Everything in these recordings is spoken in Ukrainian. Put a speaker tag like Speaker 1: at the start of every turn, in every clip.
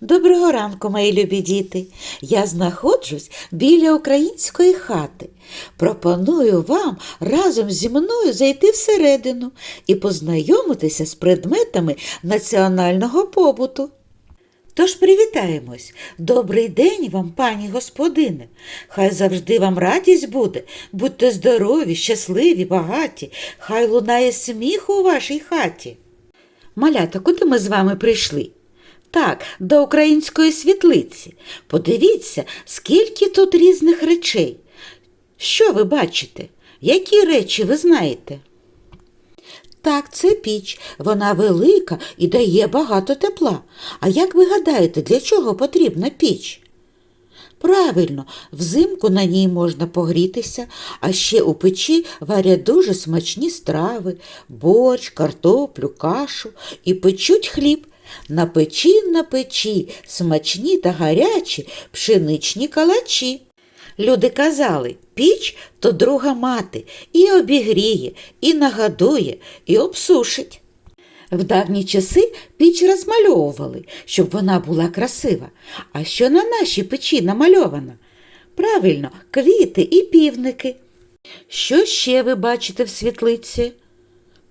Speaker 1: Доброго ранку, мої любі діти. Я знаходжусь біля української хати. Пропоную вам разом зі мною зайти всередину і познайомитися з предметами національного побуту. Тож привітаємось. Добрий день вам, пані господине. Хай завжди вам радість буде. Будьте здорові, щасливі, багаті. Хай лунає сміх у вашій хаті. Малята, куди ми з вами прийшли? Так, до української світлиці. Подивіться, скільки тут різних речей. Що ви бачите? Які речі ви знаєте? Так, це піч. Вона велика і дає багато тепла. А як ви гадаєте, для чого потрібна піч? Правильно, взимку на ній можна погрітися, а ще у печі варять дуже смачні страви, борщ, картоплю, кашу і печуть хліб. На печі, на печі, смачні та гарячі пшеничні калачі. Люди казали, піч то друга мати, і обігріє, і нагадує, і обсушить. В давні часи піч розмальовували, щоб вона була красива. А що на нашій печі намальовано? Правильно, квіти і півники. Що ще ви бачите в світлиці?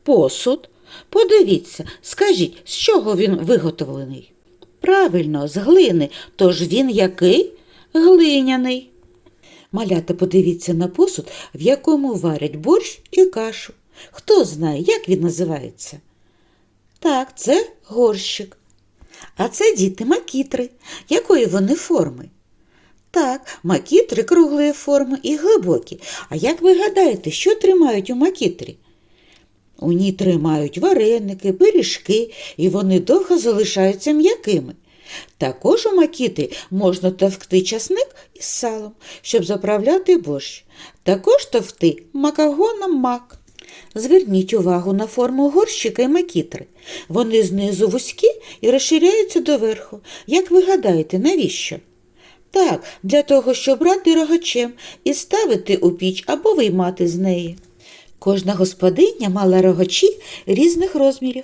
Speaker 1: Посуд. Подивіться, скажіть, з чого він виготовлений? Правильно, з глини. Тож він який? Глиняний. Малята, подивіться на посуд, в якому варять борщ і кашу. Хто знає, як він називається? Так, це горщик. А це діти макітри. Якої вони форми? Так, макітри круглої форми і глибокі. А як ви гадаєте, що тримають у макітрі? У ній тримають вареники, пиріжки, і вони довго залишаються м'якими. Також у макітрі можна товкти часник із салом, щоб заправляти борщ. Також товкти макагоном мак. Зверніть увагу на форму горщика і макітри. Вони знизу вузькі і розширяються доверху. Як ви гадаєте, навіщо? Так, для того, щоб брати рогачем і ставити у піч або виймати з неї. Кожна господиня мала рогачі різних розмірів.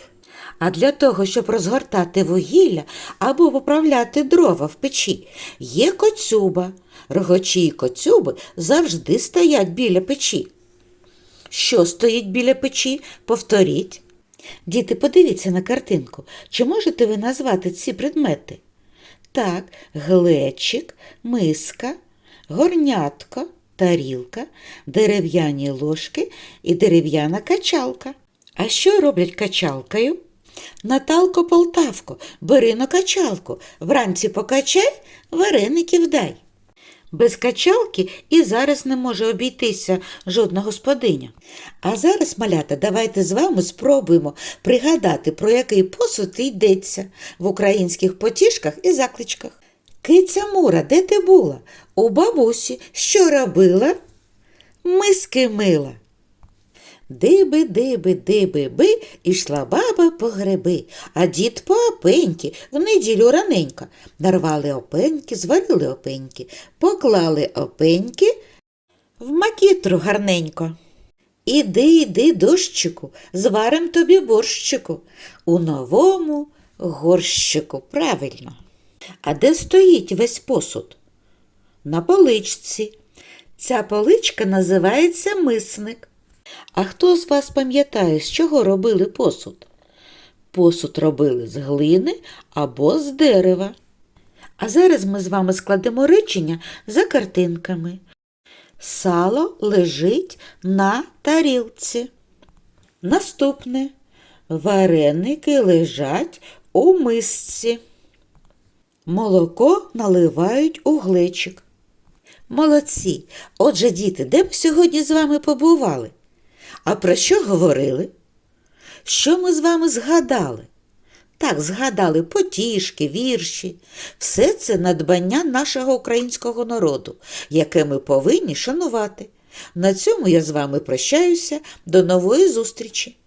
Speaker 1: А для того, щоб розгортати вугілля або поправляти дрова в печі, є коцюба. Рогачі і коцюби завжди стоять біля печі. Що стоїть біля печі? Повторіть. Діти, подивіться на картинку. Чи можете ви назвати ці предмети? Так, глечик, миска, горнятко, тарілка, дерев'яні ложки і дерев'яна качалка. А що роблять качалкою? Наталко Полтавко, бери на качалку, вранці покачай, вареників дай. Без качалки і зараз не може обійтися жодна господиня. А зараз, малята, давайте з вами спробуємо пригадати, про який посуд йдеться в українських потішках і закличках. Киця Мура, де ти була? У бабусі, що робила? Миски мила. Диби, диби, диби, би, ішла баба по гриби, а дід по опеньки, в неділю раненько. Нарвали опеньки, зварили опеньки, поклали опеньки в макітру гарненько. Іди, іди, дощику, зварим тобі борщику у новому горщику. Правильно. А де стоїть весь посуд? На поличці. Ця поличка називається мисник. А хто з вас пам'ятає, з чого робили посуд? Посуд робили з глини або з дерева. А зараз ми з вами складемо речення за картинками. Сало лежить на тарілці. Наступне. Вареники лежать у мисці. Молоко наливають у глечик. Молодці. Отже, діти, де ми сьогодні з вами побували? А про що говорили? Що ми з вами згадали? Так, згадали потішки, вірші. Все це надбання нашого українського народу, яке ми повинні шанувати. На цьому я з вами прощаюся. До нової зустрічі!